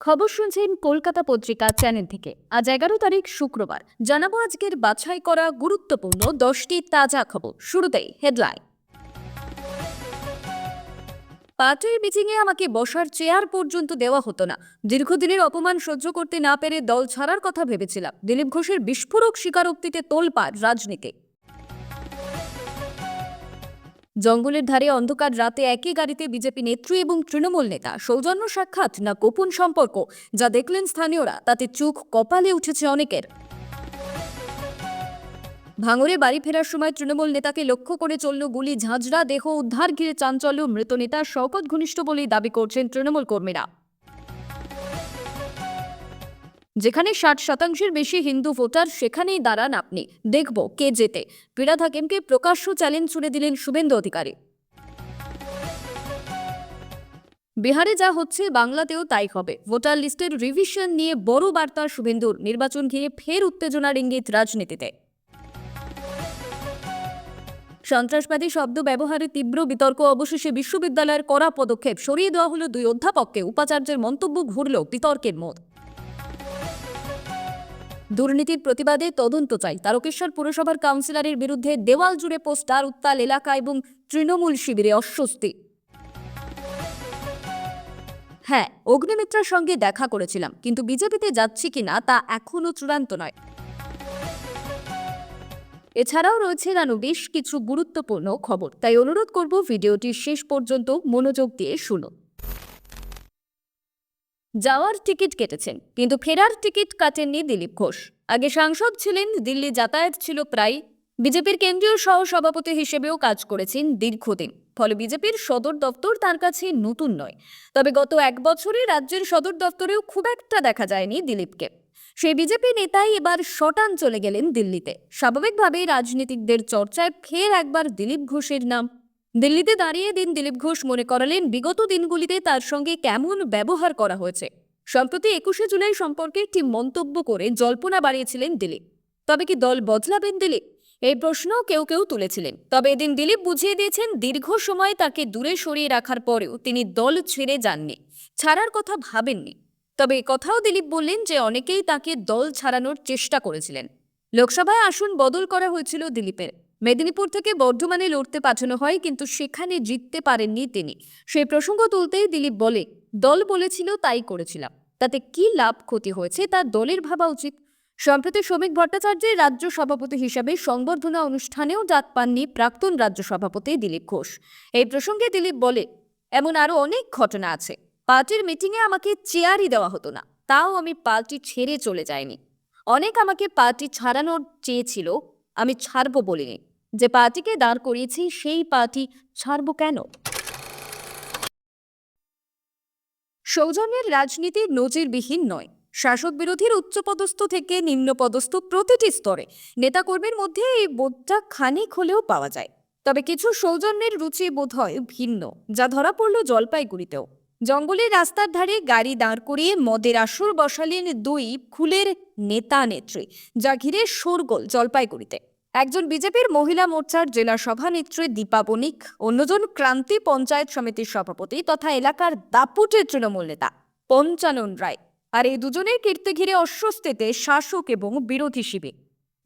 খবর শুনছেন কলকাতা পত্রিকা চ্যানেল থেকে। আজ এগারো তারিখ শুক্রবার। জানাব আজকের বাছাই করা গুরুত্বপূর্ণ দশটি তাজা খবর। শুরুতেই হেডলাইন। পার্টির মিটিংয়ে আমাকে বসার চেয়ার পর্যন্ত দেওয়া হতো না। দীর্ঘদিনের অপমান সহ্য করতে না পেরে দল ছাড়ার কথা ভেবেছিলাম। দিলীপ ঘোষের বিস্ফোরক স্বীকারোক্তিতে তোলপাড় রাজনীতি জঙ্গলের ধারে অন্ধকার রাতে একই গাড়িতে বিজেপি নেত্রী এবং তৃণমূল নেতা সৌজন্য সাক্ষাৎ না গোপন সম্পর্ক, যা দেখলেন স্থানীয়রা, তাতে চোখ কপালে উঠেছে অনেকের। ভাঙরে বাড়ি ফেরার সময় তৃণমূল নেতাকে লক্ষ্য করে চলল গুলি, ঝাঁঝরা, দেহ উদ্ধার ঘিরে চাঞ্চল্য, মৃত নেতা, শওকত ঘনিষ্ঠ বলেই দাবি করছেন তৃণমূল কর্মীরা। যেখানে ষাট শতাংশের বেশি হিন্দু ভোটার সেখানেই দাঁড়ান আপনি। দেখব কে জেতে। ফিরাদ হাকিমকে প্রকাশ্য চ্যালেঞ্জ ছুড়ে দিলেন শুভেন্দু অধিকারী। বিহারে যা হচ্ছে বাংলাতেও তাই হবে। ভোটার লিস্টের রিভিশন নিয়ে বড় বার্তা শুভেন্দুর। নির্বাচন ঘিরে ফের উত্তেজনার ইঙ্গিত রাজনীতিতে। সন্ত্রাসবাদী শব্দ ব্যবহারে তীব্র বিতর্ক। অবশেষে বিশ্ববিদ্যালয়ের কড়া পদক্ষেপ। সরিয়ে দেওয়া হলো দুই অধ্যাপককে। উপাচার্যের মন্তব্য ঘুরল বিতর্কের মোড়। দুর্নীতির প্রতিবাদে তদন্ত চাই। তারকেশ্বর পুরসভার কাউন্সিলরের বিরুদ্ধে দেওয়াল জুড়ে পোস্টার, উত্তাল এলাকা এবং তৃণমূল শিবিরে অস্বস্তি। হ্যাঁ অগ্নিমিত্রার সঙ্গে দেখা করেছিলাম, কিন্তু বিজেপিতে যাচ্ছি কিনা তা এখনও চূড়ান্ত নয়। এছাড়াও রয়েছে আরও বেশ কিছু গুরুত্বপূর্ণ খবর, তাই অনুরোধ করব ভিডিওটি শেষ পর্যন্ত মনোযোগ দিয়ে শুনুন। যাওয়ার টিকিট কেটেছেন, কিন্তু ফেরার টিকিট কাটেননি দিলীপ ঘোষ। আগে সাংসদ ছিলেন, দিল্লি যাতায়াত ছিল প্রায় বিজেপির কেন্দ্রীয় সহ সভাপতি হিসেবেও কাজ করেছেন দীর্ঘদিন, ফলে বিজেপির সদর দপ্তর তার কাছে নতুন নয়। তবে গত এক বছরে রাজ্যের সদর দপ্তরেও খুব একটা দেখা যায়নি দিলীপকে। সেই বিজেপি নেতাই এবার শটান চলে গেলেন দিল্লিতে। স্বাভাবিকভাবেই রাজনীতিকদের চর্চায় ফের একবার দিলীপ ঘোষের নাম দিল্লিতে দাঁড়িয়ে দিন দিলীপ ঘোষ মনে করালেন, বিগত দিনগুলিতে তার সঙ্গে কেমন ব্যবহার করা হয়েছে? সম্প্রতি একুশে জুলাই সম্পর্কে একটি মন্তব্য করে জল্পনা বাড়িয়েছিলেন দিলীপ। তবে কি দল বদলাবেন দিলীপ? এই প্রশ্ন কেউ কেউ তুলেছিলেন। তবে এদিন দিলীপ বুঝিয়ে দিয়েছেন, দীর্ঘ সময় তাকে দূরে সরিয়ে রাখার পরেও তিনি দল ছেড়ে যাননি, ছাড়ার কথা ভাবেননি। তবে কথাও দিলীপ বললেন যে অনেকেই তাকে দল ছাড়ানোর চেষ্টা করেছিলেন। লোকসভায় আসন বদল করা হয়েছিল দিলীপের। মেদিনীপুর থেকে বর্ধমানে লড়তে পাঠানো হয়, কিন্তু সেখানে জিততে পারেননি তিনি। সেই প্রসঙ্গ তুলতেই দিলীপ বলে, দল বলেছিল তাই করেছিলাম। তাতে কি লাভ ক্ষতি হয়েছে তা দলের ভাবা উচিত। সম্প্রতি শ্রমিক ভট্টাচার্যের রাজ্য সভাপতি হিসাবে সংবর্ধনা অনুষ্ঠানেও ডাক পাননি প্রাক্তন রাজ্য সভাপতি দিলীপ ঘোষ। এই প্রসঙ্গে দিলীপ বলে, এমন আরও অনেক ঘটনা আছে। পার্টির মিটিংয়ে আমাকে চেয়ারই দেওয়া হতো না। তাও আমি পার্টি ছেড়ে চলে যাইনি। অনেক আমাকে পার্টি ছাড়ানোর চেয়েছিল, আমি ছাড়বো বলিনি। যে পার্টিকে দাঁড় করিয়েছি, সেই পার্টি ছাড়বো কেন? সৌজন্যের রাজনীতি নজিরবিহীন নয়। শাসক বিরোধীর উচ্চপদস্থ থেকে নিম্নপদস্থ প্রতিটি স্তরে নেতাকর্মীর মধ্যে এই বোধটা খানিক হলেও পাওয়া যায়। তবে কিছু সৌজন্যের রুচি বোধ হয় ভিন্ন, যা ধরা পড়ল জলপাইগুড়িতেও। জঙ্গলের রাস্তার ধারে গাড়ি দাঁড় করিয়ে মদের আসর বসালেন দুই ফুলের নেতা নেত্রী যা ঘিরে শোরগোল জলপাইগুড়িতে। একজন বিজেপির মহিলা মোর্চার জেলা সভানেত্রী দীপা বণিক, অন্যজন ক্রান্তি পঞ্চায়েত সমিতির সভাপতি তথা এলাকার দাপুটের তৃণমূল নেতা পঞ্চানন রায়। আর এই দুজনের কীর্তি ঘিরে অস্বস্তিতে শাসক এবং বিরোধী শিবির।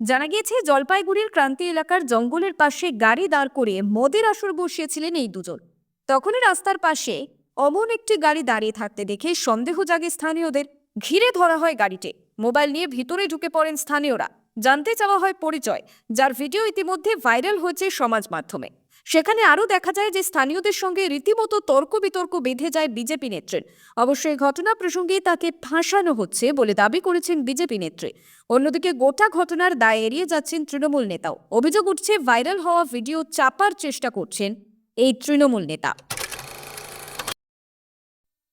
জানা গিয়েছে, জলপাইগুড়ির ক্রান্তি এলাকার জঙ্গলের পাশে গাড়ি দাঁড় করে মদের আসর বসিয়েছিলেন এই দুজন। তখনই রাস্তার পাশে অমন একটি গাড়ি দাঁড়িয়ে থাকতে দেখে সন্দেহ জাগে স্থানীয়দের। ঘিরে ধরা হয় গাড়িটি। মোবাইল নিয়ে ভিতরে ঢুকে পড়েন স্থানীয়রা। জানতে চাওয়া হয় পরিচয়, যার ভিডিও ইতিমধ্যে ভাইরাল হয়েছে সমাজ মাধ্যমে। সেখানে আরও দেখা যায় যে স্থানীয়দের সঙ্গে রীতিমতো তর্ক বিতর্ক বেঁধে যায় বিজেপি নেত্রীর। অবশ্য এই ঘটনা প্রসঙ্গে তাকে ফাঁসানো হচ্ছে বলে দাবি করেছেন বিজেপি নেত্রী। অন্যদিকে গোটা ঘটনার দায় এড়িয়ে যাচ্ছেন তৃণমূল নেতাও। অভিযোগ উঠছে ভাইরাল হওয়া ভিডিও চাপার চেষ্টা করছেন এই তৃণমূল নেতা।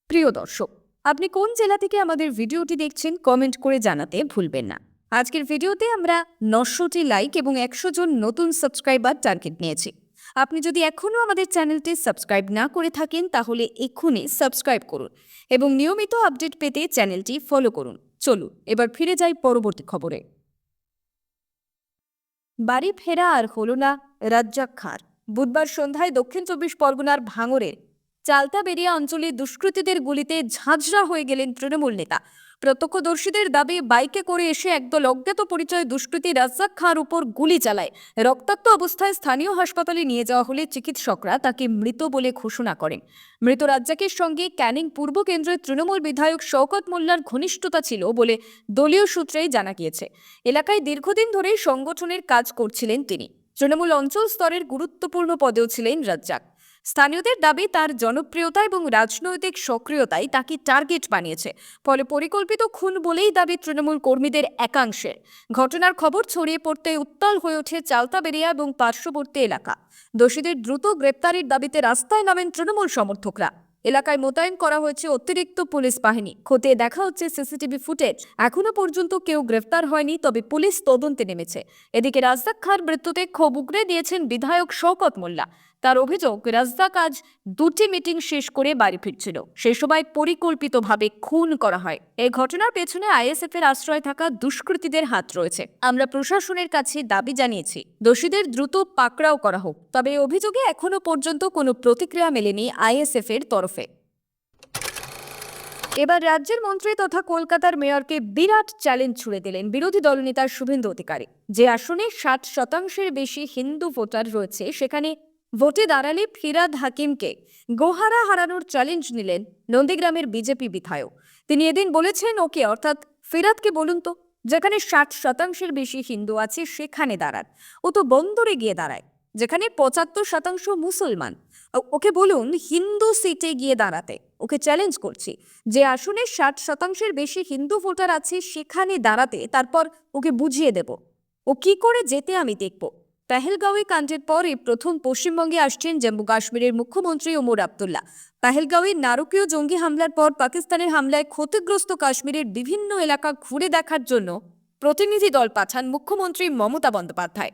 প্রিয় দর্শক, আপনি কোন জেলা থেকে আমাদের ভিডিওটি দেখছেন কমেন্ট করে জানাতে ভুলবেন না। আজকের ভিডিওতে আমরা নশোটি লাইক এবং একশো জন নতুন সাবস্ক্রাইবার টার্গেট নিয়েছি। আপনি যদি এখনও আমাদের চ্যানেলটি সাবস্ক্রাইব না করে থাকেন, তাহলে এক্ষুনি সাবস্ক্রাইব করুন এবং নিয়মিত আপডেট পেতে চ্যানেলটি ফলো করুন। চলুন, এবার ফিরে যাই পরবর্তী খবরে। বাড়ি ফেরা আর হলো না রাজ্জাক খাঁর। বুধবার সন্ধ্যায় দক্ষিণ চব্বিশ পরগনার ভাঙড়ের চালতাবেরিয়া অঞ্চলে দুষ্কৃতীদের গুলিতে ঝাঁঝরা হয়ে গেলেন তৃণমূল নেতা। প্রত্যক্ষদর্শীদের দাবি, বাইকে করে এসে একদল অজ্ঞাত পরিচয় দুষ্কৃতী রাজ্জাক খাঁর উপর গুলি চালায়। রক্তাক্ত অবস্থায় স্থানীয় হাসপাতালে নিয়ে যাওয়া হলে চিকিৎসকরা তাকে মৃত বলে ঘোষণা করেন। মৃত রাজ্জাকের সঙ্গে ক্যানিং পূর্ব কেন্দ্রের তৃণমূল বিধায়ক শওকত মোল্লার ঘনিষ্ঠতা ছিল বলে দলীয় সূত্রেই জানা গিয়েছে। এলাকায় দীর্ঘদিন ধরেই সংগঠনের কাজ করছিলেন তিনি। তৃণমূল অঞ্চল স্তরের গুরুত্বপূর্ণ পদেও ছিলেন রাজ্জাক। স্থানীয়দের দাবি তার জনপ্রিয়তা এবং রাজনৈতিক সক্রিয়তাই তাকে টার্গেট বানিয়েছে। ফলে পরিকল্পিত খুন বলেই দাবি তৃণমূল কর্মীদের একাংশের ঘটনার খবর ছড়িয়ে পড়তে উত্তাল হয়ে ওঠে চালতাবেরিয়া এবং পার্শ্ববর্তী এলাকা। দোষীদের দ্রুত গ্রেপ্তারের দাবিতে রাস্তায় নামেন তৃণমূল সমর্থকরা। এলাকায় মোতায়েন করা হয়েছে অতিরিক্ত পুলিশ বাহিনী। খতিয়ে দেখা হচ্ছে সিসিটিভি ফুটেজ। এখনও পর্যন্ত কেউ গ্রেফতার হয়নি, তবে পুলিশ তদন্তে নেমেছে। এদিকে রাজদাক খার মৃত্যুতে ক্ষোভ উগরে দিয়েছেন বিধায়ক শওকত মোল্লা। তার অভিযোগ রাজদাক আজ দুটি মিটিং শেষ করে বাড়ি ফিরছিল। সেই সময় পরিকল্পিতভাবে খুন করা হয়। এই ঘটনার পেছনে আইএসএফ এর আশ্রয় থাকা দুষ্কৃতীদের হাত রয়েছে। আমরা প্রশাসনের কাছে দাবি জানিয়েছি, দোষীদের দ্রুত পাকড়াও করা হোক। তবে এই অভিযোগে এখনও পর্যন্ত কোনো প্রতিক্রিয়া মেলেনি আইএসএফ এর তরফে। এবার রাজ্যের মন্ত্রী তথা কলকাতার মেয়রকে বিরাট চ্যালেঞ্জ ছুড়ে দিলেন বিরোধী দলনেতা শুভেন্দু অধিকারী। যে আসনে ষাট শতাংশের বেশি হিন্দু ভোটার রয়েছে, সেখানে ভোটে দাঁড়ালে ফিরাদ হাকিমকে গোহারা হারানোর চ্যালেঞ্জ নিলেন নন্দীগ্রামের বিজেপি বিধায়ক। তিনি এদিন বলেছেন, ওকে, অর্থাৎ ফিরাদকে বলুন তো, যেখানে ষাট শতাংশের বেশি হিন্দু আছে, সেখানে দাঁড়ান। ও তো বন্দরে গিয়ে দাঁড়ায়, যেখানে পঁচাত্তর শতাংশ মুসলমান। ওকে বলুন, হিন্দু সিটে গিয়ে দাঁড়াতে, ওকে চ্যালেঞ্জ করছি। যে আসনে ষাট শতাংশের বেশি হিন্দু ভোটার আছে, সেখানে দাঁড়াতে, তারপর ওকে বুঝিয়ে দেব। ও কি করে যেতে আমি দেখব? পেহেলগাঁওয়ে কাণ্ডের পরে প্রথম পশ্চিমবঙ্গে আসছেন জম্মু কাশ্মীরের মুখ্যমন্ত্রী ওমর আবদুল্লাহ। পেহেলগাঁওয়ে নারকীয় জঙ্গি হামলার পর পাকিস্তানের হামলায় ক্ষতিগ্রস্ত কাশ্মীরের বিভিন্ন এলাকা ঘুরে দেখার জন্য প্রতিনিধি দল পাঠান মুখ্যমন্ত্রী মমতা বন্দ্যোপাধ্যায়।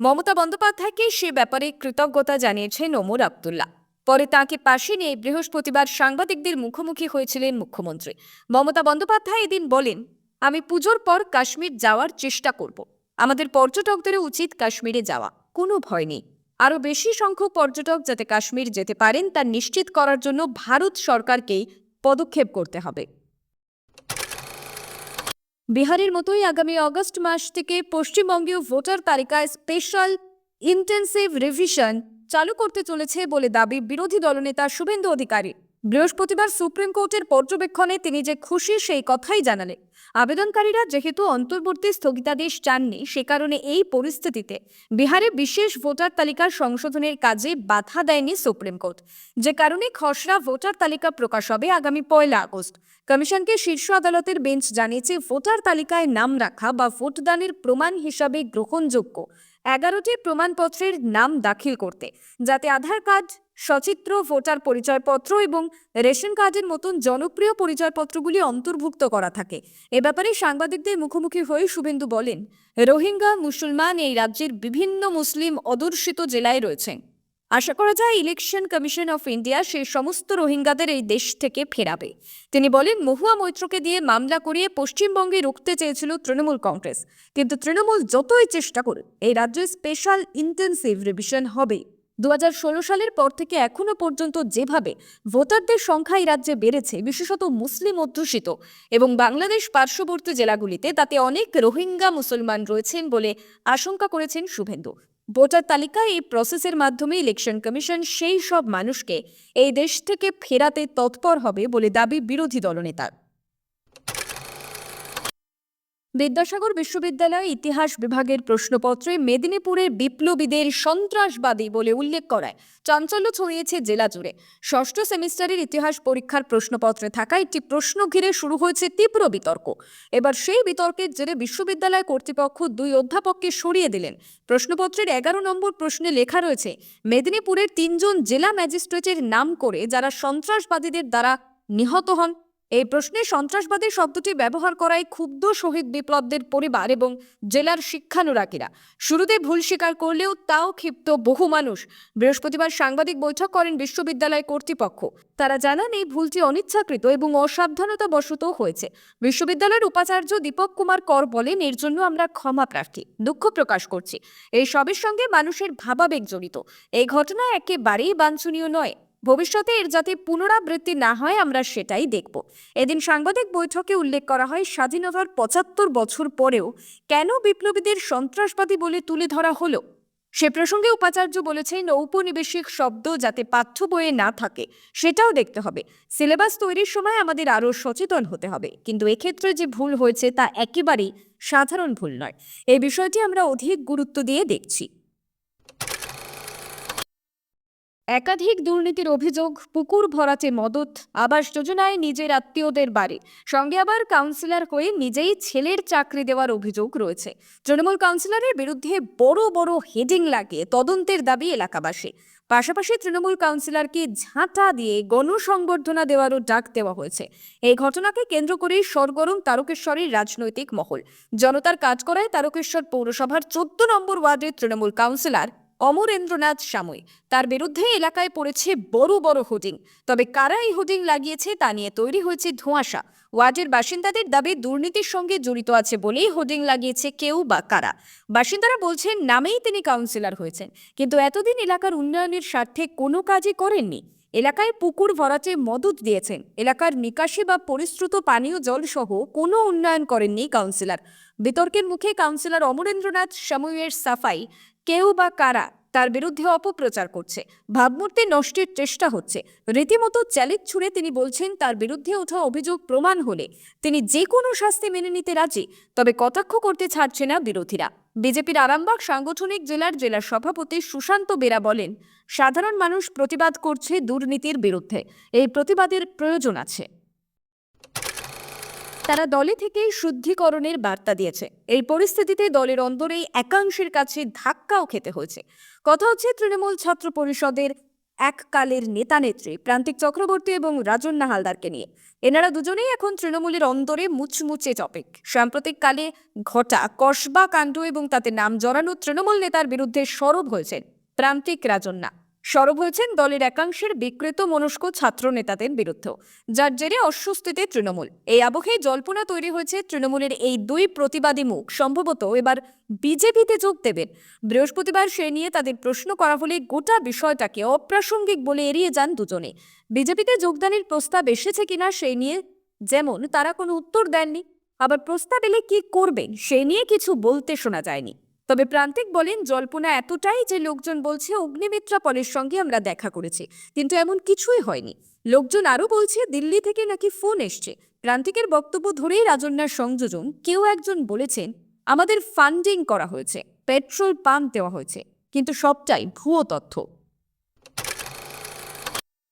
মমতা বন্দ্যোপাধ্যায়কে সে ব্যাপারে কৃতজ্ঞতা জানিয়েছেন ওমর আবদুল্লাহ। পরে তাকে পাশে নিয়ে বৃহস্পতিবার সাংবাদিকদের মুখোমুখি হয়েছিলেন মুখ্যমন্ত্রী। মমতা বন্দ্যোপাধ্যায় এদিন বলেন, আমি পুজোর পর কাশ্মীর যাওয়ার চেষ্টা করব। আমাদের পর্যটকদেরও উচিত কাশ্মীরে যাওয়া। কোনো ভয় নেই। আরও বেশি সংখ্যক পর্যটক যাতে কাশ্মীর যেতে পারেন, তা নিশ্চিত করার জন্য ভারত সরকারকেই পদক্ষেপ করতে হবে। বিহারের মতোই আগামী অগস্ট মাস থেকে পশ্চিমবঙ্গীয় ভোটার তালিকায় স্পেশাল ইন্টেন্সিভ রিভিশন চালু করতে চলেছে বলে দাবি বিরোধী দলনেতা শুভেন্দু অধিকারী। বৃহস্পতিবার সুপ্রিম কোর্টের পর্যবেক্ষণে তিনি যে খুশি, সেই কথাই জানালেন। আবেদনকারীরা যেহেতু অন্তর্বর্তী স্থগিতাদেশ চাননি, সে কারণে এই পরিস্থিতিতে বিহারে বিশেষ ভোটার তালিকা সংশোধনের কাজে বাধা দেয়নি সুপ্রিম কোর্ট। যে কারণে খসড়া ভোটার তালিকা প্রকাশ হবে আগামী পয়লা আগস্ট। কমিশনকে শীর্ষ আদালতের বেঞ্চ জানিয়েছে, ভোটার তালিকায় নাম রাখা বা ভোটদানের প্রমাণ হিসাবে গ্রহণযোগ্য। এগারোটি প্রমাণপত্রের নাম দাখিল করতে, যাতে আধার কার্ড সচিত্র, ভোটার পরিচয়পত্র এবং রেশন কার্ডের মতন জনপ্রিয় পরিচয়পত্রগুলি অন্তর্ভুক্ত করা থাকে। এ ব্যাপারে সাংবাদিকদের মুখোমুখি হয়ে শুভেন্দু বলেন, রোহিঙ্গা, মুসলমান এই রাজ্যের বিভিন্ন মুসলিম অদর্শিত জেলায় রয়েছেন আশা করা যায় ইলেকশন কমিশন অফ ইন্ডিয়া সেই সমস্ত রোহিঙ্গাদের এই দেশ থেকে ফেরাবে। তিনি বলেন, মহুয়া মৈত্রকে দিয়ে মামলা করিয়ে পশ্চিমবঙ্গে রুখতে চেয়েছিল তৃণমূল কংগ্রেস। কিন্তু তৃণমূল যতই চেষ্টা করুক, এই রাজ্যে স্পেশাল ইন্টেন্সিভ রিভিশন হবে দু হাজার ষোলো সালের পর থেকে এখনও পর্যন্ত যেভাবে ভোটারদের সংখ্যা এই রাজ্যে বেড়েছে, বিশেষত মুসলিম অধ্যুষিত এবং বাংলাদেশ পার্শ্ববর্তী জেলাগুলিতে তাতে অনেক রোহিঙ্গা মুসলমান রয়েছেন বলে আশঙ্কা করেছেন শুভেন্দু। ভোটার তালিকায় এই প্রসেসের মাধ্যমে ইলেকশন কমিশন সেই সব মানুষকে এই দেশ থেকে ফেরাতে তৎপর হবে বলে দাবি বিরোধী দলনেতার বিদ্যাসাগর বিশ্ববিদ্যালয় ইতিহাস বিভাগের প্রশ্নপত্রে মেদিনীপুরের বিপ্লবীদের সন্ত্রাসবাদী বলে উল্লেখ করায়। চাঞ্চল্য ছড়িয়েছে জেলা জুড়ে। ষষ্ঠ সেমিস্টারের ইতিহাস পরীক্ষার প্রশ্নপত্রে থাকা একটি প্রশ্ন ঘিরে শুরু হয়েছে তীব্র বিতর্ক। এবার সেই বিতর্কের জেরে বিশ্ববিদ্যালয় কর্তৃপক্ষ দুই অধ্যাপককে সরিয়ে দিলেন। প্রশ্নপত্রের এগারো নম্বর প্রশ্নে লেখা রয়েছে, মেদিনীপুরের তিনজন জেলা ম্যাজিস্ট্রেটের নাম করে যারা সন্ত্রাসবাদীদের দ্বারা নিহত হন এই প্রশ্নে সন্ত্রাসবাদী শব্দটি ব্যবহার করায় ক্ষুব্ধ শহীদ বিপ্লবদের পরিবার এবং জেলার শিক্ষানুরাগীরা। শুরুতে ভুল স্বীকার করলেও তাও ক্ষিপ্ত বহু মানুষ। বৃহস্পতিবার সাংবাদিক বৈঠক করেন বিশ্ববিদ্যালয় কর্তৃপক্ষ। তারা জানান, এই ভুলটি অনিচ্ছাকৃত এবং অসাবধানতা বশত হয়েছে। বিশ্ববিদ্যালয়ের উপাচার্য দীপক কুমার কর বলেন, এর জন্য আমরা ক্ষমা প্রার্থী। দুঃখ প্রকাশ করছি। এই সবের সঙ্গে মানুষের ভাবাবেগ জড়িত। এই ঘটনা একেবারেই বাঞ্ছনীয় নয়। ভবিষ্যতে এর যাতে পুনরাবৃত্তি না হয়, আমরা সেটাই দেখব। এদিন সাংবাদিক বৈঠকে উল্লেখ করা হয়, স্বাধীনতার পঁচাত্তর বছর পরেও কেন বিপ্লবীদের সন্ত্রাসবাদী বলে তুলে ধরা হলো? সে প্রসঙ্গে উপাচার্য বলেছেন, ঔপনিবেশিক শব্দ যাতে পাঠ্য বইয়ে না থাকে, সেটাও দেখতে হবে। সিলেবাস তৈরির সময় আমাদের আরও সচেতন হতে হবে। কিন্তু এক্ষেত্রে যে ভুল হয়েছে, তা একেবারেই সাধারণ ভুল নয়। এই বিষয়টি আমরা অধিক গুরুত্ব দিয়ে দেখছি। একাধিক দুর্নীতির অভিযোগ, পুকুর ভরাতে মদত, আবাস যোজনায় নিজের আত্মীয়দের বাড়ি। সঙ্গে আবার কাউন্সিলর হয়ে নিজেই ছেলের চাকরি দেওয়ার অভিযোগ রয়েছে। তৃণমূল কাউন্সিলরের বিরুদ্ধে বড় বড় হেডিং লাগে তদন্তের দাবি এলাকাবাসী। পাশাপাশি তৃণমূল কাউন্সিলরকে ঝাঁটা দিয়ে গণসংবর্ধনা দেওয়ারও ডাক দেওয়া হয়েছে। এই ঘটনাকে কেন্দ্র করেই সরগরম তারকেশ্বরের রাজনৈতিক মহল। জনতার কাজ করায় তারকেশ্বর পৌরসভার চোদ্দ নম্বর ওয়ার্ডের তৃণমূল কাউন্সিলর অমরেন্দ্রনাথ সাময়ী তার বিরুদ্ধে এলাকায় পড়েছে বড় বড় হোর্ডিং তবে কারা এই হোর্ডিং লাগিয়েছে তা নিয়ে তৈরি হয়েছে ধোঁয়াশা। ওয়ার্ডের বাসিন্দাদের দাবি, দুর্নীতির সঙ্গে জড়িত আছে বলেই হোর্ডিং লাগিয়েছে কেউ বা কারা। বাসিন্দারা বলছেন, নামেই তিনি কাউন্সিলর হয়েছেন। কিন্তু এতদিন এলাকার উন্নয়নের স্বার্থে কোনো কাজই করেননি। এলাকায় পুকুর ভরাটে মদত দিয়েছেন। এলাকার নিকাশি বা পরিশ্রুত পানীয় জল সহ কোনো উন্নয়ন করেননি কাউন্সিলর। বিতর্কের মুখে কাউন্সিলর অমরেন্দ্রনাথ সামুয়ের সাফাই কেউ বা কারা তার বিরুদ্ধে অপপ্রচার করছে। ভাবমূর্তি নষ্টের চেষ্টা হচ্ছে। রীতিমতো চ্যালেঞ্জ ছুড়ে তিনি বলছেন, তার বিরুদ্ধে ওঠা অভিযোগ প্রমাণ হলে তিনি যে কোনো শাস্তি মেনে নিতে রাজি, তবে কটাক্ষ করতে ছাড়ছে না বিরোধীরা। বিজেপির আরামবাগ সাংগঠনিক জেলার জেলা সভাপতি সুশান্ত বেরা বলেন, সাধারণ মানুষ প্রতিবাদ করছে দুর্নীতির বিরুদ্ধে। এই প্রতিবাদের প্রয়োজন আছে। তারা দলে থেকেই শুদ্ধিকরণের বার্তা দিয়েছে। এই পরিস্থিতিতে দলের অন্দরেই একাংশের কাছে ধাক্কাও খেতে হয়েছে। কথা হচ্ছে তৃণমূল ছাত্র পরিষদের এককালের নেতা নেত্রী প্রান্তিক চক্রবর্তী এবং রাজন্না হালদারকে নিয়ে। এনারা দুজনেই এখন তৃণমূলের অন্দরে মুচমুচে টপিক সাম্প্রতিক কালে ঘটা কসবা, কাণ্ড এবং তাতে নাম জড়ানো তৃণমূল নেতার বিরুদ্ধে সরব হয়েছেন প্রান্তিক রাজন্না সরব হয়েছেন দলের একাংশের বিকৃত মনস্ক ছাত্র নেতাদের বিরুদ্ধেও। যার জেরে অস্বস্তিতে তৃণমূল। এই আবহে জল্পনা তৈরি হয়েছে তৃণমূলের এই দুই প্রতিবাদী মুখ। সম্ভবত এবার বিজেপিতে যোগ দেবেন। বৃহস্পতিবার সে নিয়ে তাদের প্রশ্ন করা হলে গোটা বিষয়টাকে অপ্রাসঙ্গিক বলে এড়িয়ে যান দুজনে। বিজেপিতে যোগদানের প্রস্তাব এসেছে কিনা সেই নিয়ে যেমন তারা কোনো উত্তর দেননি। আবার প্রস্তাব এলে কি করবেন সে নিয়ে কিছু বলতে শোনা যায়নি। তবে প্রান্তিক বলেন, জল্পনা এতটাই যে লোকজন বলছে অগ্নিমিত্রা পলের সঙ্গে আমরা দেখা করেছি। কিন্তু এমন কিছুই হয়নি। লোকজন আরও বলছে, দিল্লি থেকে নাকি ফোন এসছে। প্রান্তিকের বক্তব্য ধরেই রাজন্যার সংযোজন, কেউ একজন বলেছেন, আমাদের ফান্ডিং করা হয়েছে, পেট্রোল পাম্প দেওয়া হয়েছে, কিন্তু সবটাই ভুয়ো তথ্য।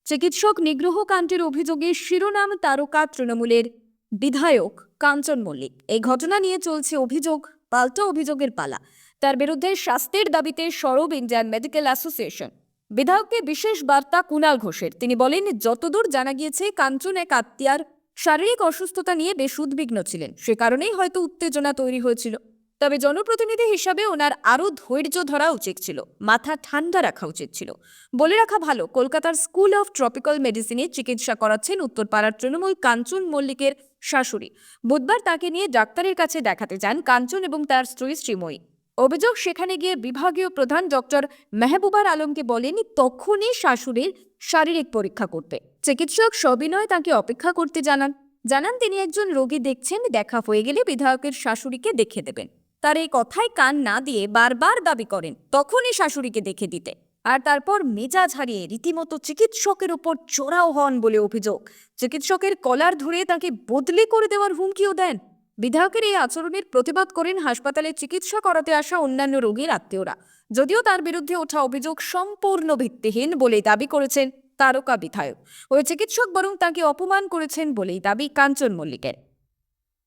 চিকিৎসক নিগ্রহ কাণ্ডের অভিযোগে শিরোনাম তারকা তৃণমূলের বিধায়ক কাঞ্চন মল্লিক। এই ঘটনা নিয়ে চলছে অভিযোগ, পাল্টা অভিযোগের পালা। তার বিরুদ্ধে শাস্তির দাবিতে সরব ইন্ডিয়ান মেডিকেল অ্যাসোসিয়েশন। বিধায়ককে বিশেষ বার্তা কুণাল ঘোষের। তিনি বলেন, যতদূর জানা গিয়েছে, কাঞ্চন এক আত্মীয়ার শারীরিক অসুস্থতা নিয়ে বেশ উদ্বিগ্ন ছিলেন। সে কারণেই হয়তো উত্তেজনা তৈরি হয়েছিল। তবে জনপ্রতিনিধি হিসাবে ওনার আরও ধৈর্য ধরা উচিত ছিল। মাথা ঠান্ডা রাখা উচিত ছিল। বলে রাখা ভালো, কলকাতার স্কুল অফ ট্রপিক্যাল মেডিসিনে চিকিৎসা করাচ্ছেন উত্তরপাড়ার তৃণমূল কাঞ্চন মল্লিকের শাশুড়ি। বুধবার তাকে নিয়ে ডাক্তারের কাছে দেখাতে যান কাঞ্চন এবং তার স্ত্রী শ্রীময়ী। অভিযোগ সেখানে গিয়ে বিভাগীয় প্রধান ডক্টর মেহবুবার আলমকে বলেন তখনই শাশুড়ির শারীরিক পরীক্ষা করতে। চিকিৎসক সবিনয় তাকে অপেক্ষা করতে জানান। জানান, তিনি একজন রোগী দেখছেন, দেখা হয়ে গেলে বিধায়কের শাশুড়িকে দেখে দেবেন। তার এই কথায় কান না দিয়ে বারবার দাবি করেন, তখনই শাশুড়িকে দেখে দিতে। আর তারপর মেজাজ হারিয়ে রীতিমতো চিকিৎসকের ওপর চোরাও হন বলে অভিযোগ। চিকিৎসকের কলার ধরে তাকে বদলি করে দেওয়ার হুমকিও দেন। বিধায়কের এই আচরণের প্রতিবাদ করেন হাসপাতালে চিকিৎসা করাতে আসা অন্যান্য রোগীর আত্মীয়রা। যদিও তার বিরুদ্ধে ওঠা অভিযোগ সম্পূর্ণ ভিত্তিহীন বলেই দাবি করেছেন তারকা বিধায়ক। ওই চিকিৎসক বরং তাকে অপমান করেছেন বলেই দাবি কাঞ্চন মল্লিকের।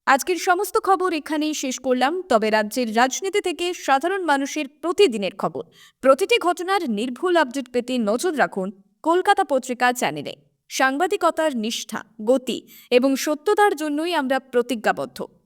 আজকের সমস্ত খবর এখানেই শেষ করলাম। তবে রাজ্যের রাজনীতি থেকে সাধারণ মানুষের প্রতিদিনের খবর। প্রতিটি ঘটনার নির্ভুল আপডেট পেতে নজর রাখুন কলকাতা পত্রিকা চ্যানেলে। সাংবাদিকতার নিষ্ঠা, গতি এবং সত্যতার জন্যই আমরা প্রতিজ্ঞাবদ্ধ।